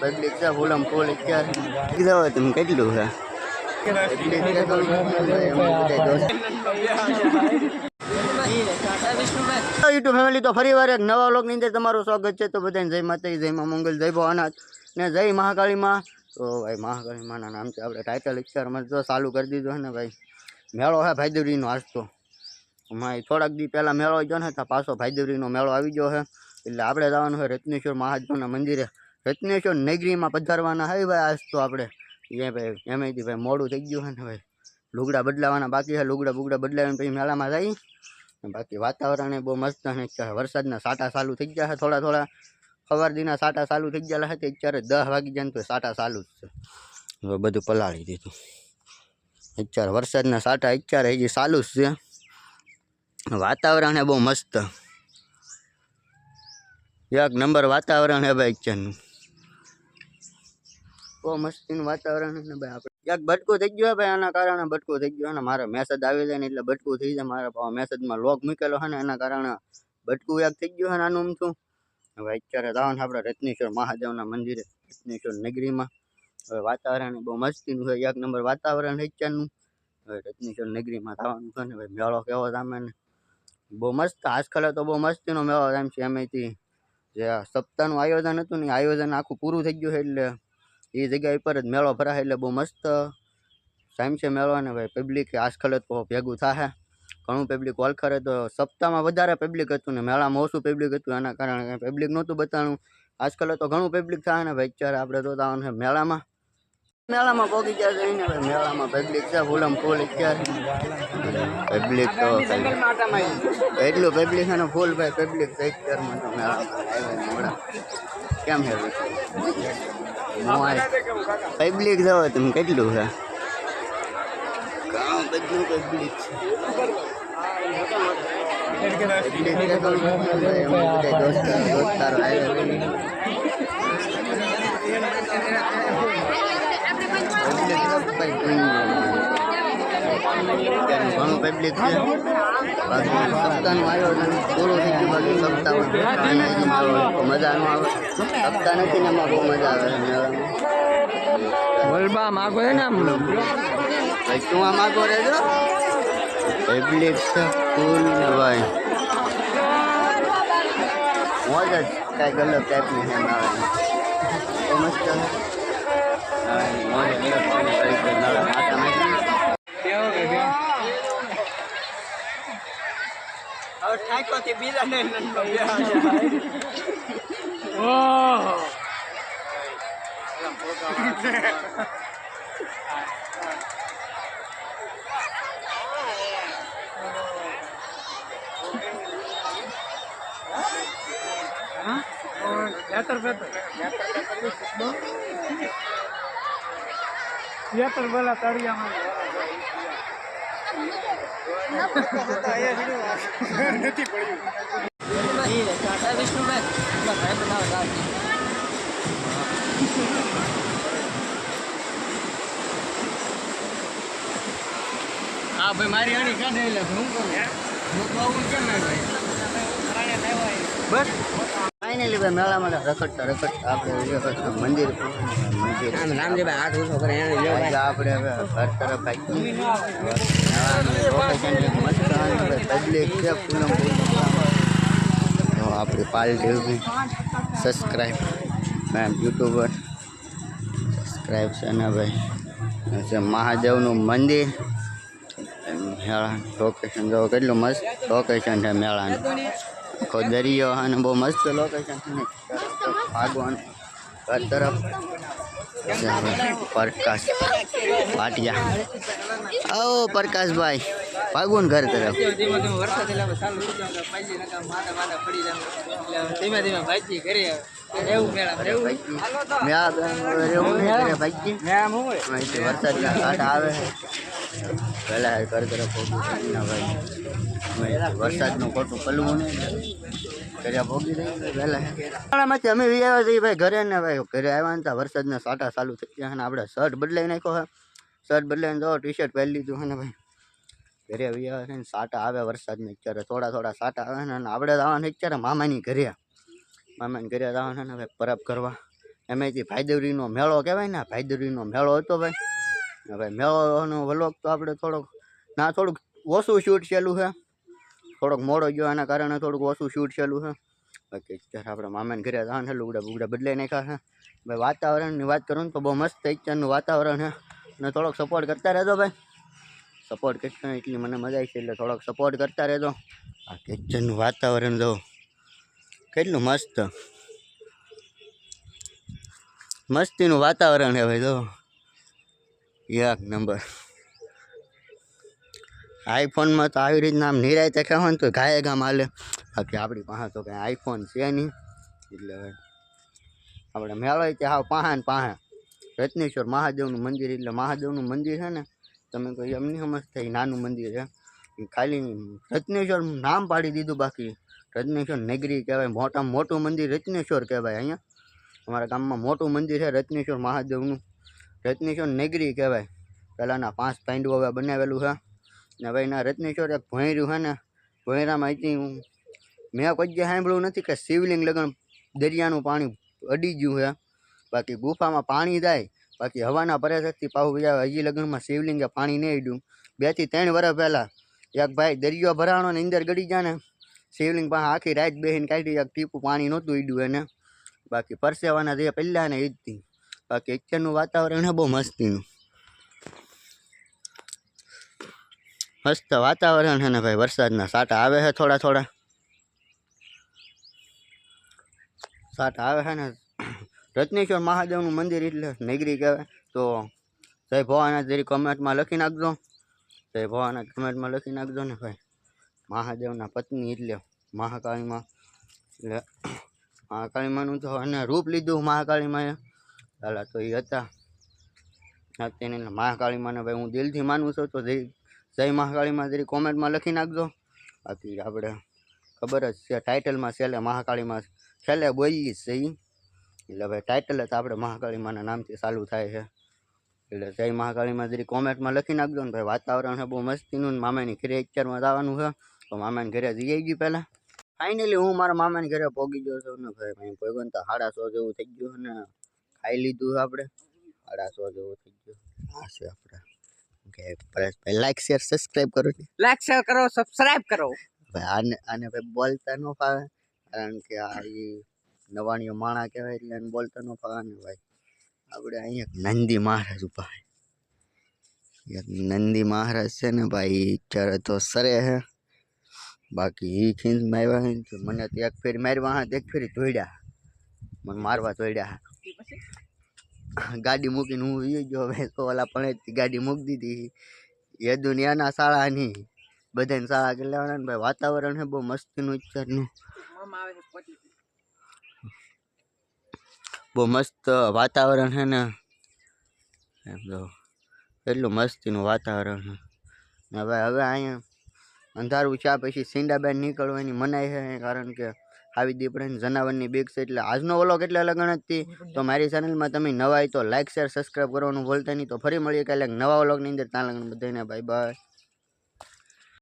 Public છે ફૂલમ full family તો ફરી વાર એક નવા લોકની અંદર તમારું સ્વાગત છે. તો બધાને જય માતાજી, જય મા મંગલ, જય ભવાનાથ ને જય મહાકાળીમાં તો ભાઈ મહાકાળી માના નામ છે આપણે ટાઇટલ પિક્ચરમાં તો ચાલુ કરી દીધું ને ભાઈ. મેળો છે ભાઈદેવરીનો આજ તો. હમણાં થોડાક દી પહેલાં મેળો ગયો ને તો પાછો ભાઈદેવરીનો મેળો આવી ગયો છે એટલે આપણે જવાનું છે રત્નેશ્વર મહાદેવના મંદિરે. રત્નેશ્વર નગરીમાં પધારવાના હાય ભાઈ આજ તો આપણે. એ ભાઈ એમ ભાઈ મોડું થઈ ગયું છે ને ભાઈ. લુગડા બદલાવાના બાકી છે લુગડા બુગડા બદલાવીને પછી મેળામાં જઈ. બાકી વાતાવરણ બહુ મસ્ત અને વરસાદના સાટા ચાલુ થઈ ગયા છે થોડા થોડા. સવાર દીના સાટા ચાલુ થઈ ગયા હતા અત્યારે દસ વાગી જાય તો સાટા ચાલુ જ છે. હવે બધું પલાળી દીધું. અત્યારે વરસાદના સાટા અત્યારે હજી ચાલુ જ છે. વાતાવરણ હે બહુ મસ્ત. એક નંબર વાતાવરણ હે ભાઈ અત્યારનું. બહુ મસ્તીનું વાતાવરણ ને ભાઈ આપણે. ક્યાંક બટકું થઈ ગયું ભાઈ આના કારણે બટકું થઈ ગયું અને મારે મેસેજ આવી જાય ને એટલે બટકું થઈ જાય. મારા મેસેજમાં લોક મૂકેલો છે ને એના કારણે બટકું એક થઈ ગયું છે ને આનું છું હવે અત્યારે જવાનું આપણે રત્નેશ્વર મહાદેવના મંદિરે, રત્નેશ્વર નગરીમાં. હવે વાતાવરણ બહુ મસ્તીનું છે. એક નંબર વાતાવરણ અત્યારનું. હવે રત્નેશ્વર નગરીમાં થવાનું છે ને ભાઈ મેળો કેવો સામે ને. બહુ મસ્ત. આજકાલે તો બહુ મસ્તીનો મેળો એમ છે. એમાંથી જે સપ્તાહનું આયોજન હતું ને આયોજન આખું પૂરું થઈ ગયું છે એટલે એ જગ્યા ઉપર જ મેળો ભરાય એટલે બહુ મસ્ત ટાઈમ છે મેળો ને ભાઈ પબ્લિક આજકાલ તો ભેગું થાય ઘણું પબ્લિક ઓળખરે તો સપ્તાહમાં વધારે પબ્લિક હતું ને મેળામાં ઓછું પબ્લિક હતું એના કારણે પબ્લિક નહોતું બતાવવાનું આજકાલ તો ઘણું પબ્લિક થાય ને ભાઈ અત્યારે આપણે તો આવવાનું છે મેળામાં. મેળામાં પહોંચી ગયા છે ને ભાઈ મેળામાં પબ્લિક છે ફૂલમ ફૂલ અત્યારે. પબ્લિક તો એટલું પબ્લિક છે ને ફૂલ ભાઈ પબ્લિક છે અત્યારમાં તો મેળામાં. આવ્યા મોડા કેમ છે? ભાઈ પબ્લિક જો તમે કેટલું છે? ગામ બધું પબ્લિક છે. દોસ્તાર ઘણું પબ્લિક છે. બાકી સપ્તાહનું આયોજન પૂરું થઈ ગયું બાકી સપ્તાહમાં મજાનું આવે. સપ્તાહ નથી ને એમાં બહુ મજા આવે. છે માગો છે ને આમ ભાઈ તું આ માગો રહેજો. પબ્લિક છે ફૂલ ને ભાઈ. મોજ જ કાંઈક અલગ ટાઈપની મસ્ત હા, મોજ અલગ છે કઈ કઈ મેળા માતા નાખી બોલા તળિયામાં હા ભાઈ મારી અણી કાઢે એટલે હું કરું હું આવું કેમ ભાઈ બસ ફાઇનલી ભાઈ મેળામાં રખડતા રખડતા આપણે વીડિયો કરશું મંદિર મંદિર આમ રામજીભાઈ હાથ ઊંચો કરે એને લ્યો ભાઈ આજે આપણે હવે ઘર તરફ આવી લોકેશન પબ્લિક છે પૂનમ તો આપણી પાર્ટી ઊભી સબસ્ક્રાઈબ મેમ યુટ્યુબર સબસ્ક્રાઈબ છે ને ભાઈ આ છે મહાદેવનું મંદિર મેળા લોકેશન જો કેટલું મસ્ત લોકેશન છે મેળાનું આખો દરિયો અને બહુ મસ્ત લોકેશન છે. ને ભાગવાનું. ઘર તરફ પ્રકાશ પાટિયા. આવો પ્રકાશભાઈ ભાગવું ઘર તરફ. ધીમે ધીમે વરસાદ આવે. પહેલાં ઘર તરફ ભોગવું ના ભાઈ વરસાદનું ખોટું પલવું નહીં. કર્યા ભોગી રહી પહેલા શાળામાંથી અમે વી આવ્યા છીએ ભાઈ ઘરે ને ભાઈ ઘરે આવ્યા ત્યાં વરસાદના સાટા ચાલુ થઈ ગયા અને આપણે શર્ટ બદલાઈ નાખ્યો હા. શર્ટ બદલાઈને જો ટી શર્ટ પહેરી લીધું છે ને ભાઈ. ઘરે આવી આવે છે ને સાટા આવે વરસાદને અત્યારે થોડા થોડા સાટા આવે ને આપણે આવવાના અત્યારે મામાની ઘરે. મામાની ઘરે આવવાના ને ભાઈ પરબ કરવા. એમાંથી ભાઈદરીનો મેળો કહેવાય ને ભાઈદરીનો મેળો હતો ભાઈ. ભાઈ મેળોનો વ્લોગ તો આપણે થોડોક, ના, થોડુંક ઓછું શૂટ છેલું છે. થોડોક મોડો ગયો એના કારણે થોડુંક ઓછું શૂટ છેલું છે. બાકી અત્યારે આપણે મામાને ઘરે જવાનું છે લુગડા બુગડા બદલાઈ નાખ્યા છે. ભાઈ વાતાવરણની વાત કરું ને તો બહુ મસ્ત અત્યારનું વાતાવરણ છે. અને થોડોક સપોર્ટ કરતા રહેજો ભાઈ. સપોર્ટ કિચન એટલી મને મજા આવી છે એટલે થોડોક સપોર્ટ કરતા રહેજો. આ કિચનનું વાતાવરણ જો કેટલું મસ્ત. મસ્તીનું વાતાવરણ છે ભાઈ જો એક નંબર. આઈફોનમાં તો આવી રીતના આમ નિરાયતે કહેવો ને તો ગાયે ગામ હાલે. બાકી આપણી પાસે તો કાંઈ આઈફોન છે નહીં. એટલે આપણે મેળો ત્યાં હાવ પાહા ને પાહા. રત્નેશ્વર મહાદેવનું મંદિર, એટલે મહાદેવનું મંદિર છે ને, તમે કોઈ એમ નહીં સમજતા એ નાનું મંદિર છે. ખાલી રત્નેશ્વર નામ પાડી દીધું બાકી. રત્નેશ્વર નગરી કહેવાય મોટામાં મોટું મંદિર રત્નેશ્વર કહેવાય અહીંયા. અમારા ગામમાં મોટું મંદિર છે રત્નેશ્વર મહાદેવનું. રત્નેશ્વર નેગરી કહેવાય. પહેલાંના પાંચ પાંડવો હવે બનાવેલું છે. ને હવે એના રત્નેશ્વર એક ભોંયર્યું છે ને, ભોંયરામાં અહીંથી હું, મેં કોઈ સાંભળ્યું નથી કે શિવલિંગ લગ્ન દરિયાનું પાણી અડી ગયું છે. બાકી ગુફામાં પાણી જાય, બાકી હવાના પરેશથી પાહુ બીજા હજી લગ્નમાં શિવલિંગે પાણી નહીં અડ્યું. બેથી ત્રણ વર્ષ પહેલાં એક ભાઈ દરિયો ભરાણો ને અંદર ગળી જાય ને શિવલિંગ પાસે આખી રાત બેહીને કાઢી, એક ટીપું પાણી નહોતું અડ્યું એને. બાકી પરસેવાના જે પહેલાં ને એ બાકી અત્યારનું વાતાવરણ છે બહુ મસ્તીનું. મસ્ત વાતાવરણ છે ને ભાઈ, વરસાદના સાટા આવે છે થોડા થોડા. સાટા આવે છે ને, રત્નેશ્વર મહાદેવનું મંદિર એટલે નગરી કહેવાય. તો જય ભવાના જરી કમેન્ટમાં લખી નાખજો. જય ભવાના કમેન્ટમાં લખી નાખજો ને ભાઈ. મહાદેવના પત્ની એટલે મહાકાળીમાં એટલે મહાકાળીમાંનું તો અને રૂપ લીધું મહાકાળીમાએ પહેલાં તો એ હતા. તેને મહાકાળીમાં ભાઈ હું દિલથી માનું છું, તો જય મહાકાળીમાં જરી કોમેન્ટમાં લખી નાખજો. બાકી આપણે ખબર જ છે, ટાઇટલમાં છેલ્લે મહાકાળીમાં છેલ્લે બોલી છે એ એટલે ભાઈ ટાઇટલ જ આપણે મહાકાળીમાના નામથી ચાલુ થાય છે. એટલે જય મહાકાળીમાં જરી કોમેન્ટમાં લખી નાખજો ને ભાઈ વાતાવરણ છે બહુ મસ્તીનું ને મામાની ઘરે એકચારમાં જવાનું છે, તો મામાની ઘરે જઈ આવી પહેલાં. ફાઇનલી હું મારા મામાની ઘરે પહોંચી ગયો છું ને ભાઈ ભાઈ ભગવાન તો સાડા સો જેવું થઈ ગયું ને. ખાઈ લીધું છે આપણે. સાડા સો જેવું થઈ ગયું. આ છે આપણે. કે પરેશભાઈ લાઈક શેર સબસ્ક્રાઈબ કરો ને. લાઈક શેર કરો સબસ્ક્રાઇબ કરો. ભાઈ આને આને ભાઈ બોલતા ન ફાવે કારણ કે આ ઈ નવાણીઓ માણા કહેવાય એટલે એને બોલતા ન ફાવે ને ભાઈ. આપણે અહીંયા એક નંદી મહારાજ ઊભા છે. એક નંદી મહારાજ છે ને ભાઈ ઈ અત્યારે તો સરે છે. બાકી એ ખીંચ માર્યા છે ને તો મને તો એક ફેરી મારવા હાથ એક ફેરી ધોડ્યા મને મારવા ધોડ્યા ગાડી મૂકીને હું વી ગયો હવે તો ઓલા પણ ગાડી મૂકી દીધી એ દુનિયાના શાળાની. બધાને શાળા કરી લેવાના ભાઈ વાતાવરણ છે બહુ મસ્તીનું અત્યારનું બહુ મસ્ત વાતાવરણ છે ને. એમ તો એટલું મસ્તીનું વાતાવરણ છે હવે હવે અહીંયા અંધારું છે પછી સિંડાબેન નીકળવાની મનાઈ છે કારણ કે આવી દીપડાની જનાવરની બીક છે. એટલે આજનો વ્લોગ એટલે લગન જ હતી તો મારી ચેનલમાં તમે નવા હોય તો લાઇક શેર સબસ્ક્રાઈબ કરવાનું ભૂલતા નહીં. તો ફરી મળીએ કાલે નવા વ્લોગની અંદર. ત્યાં લગન બધાને બાય બાય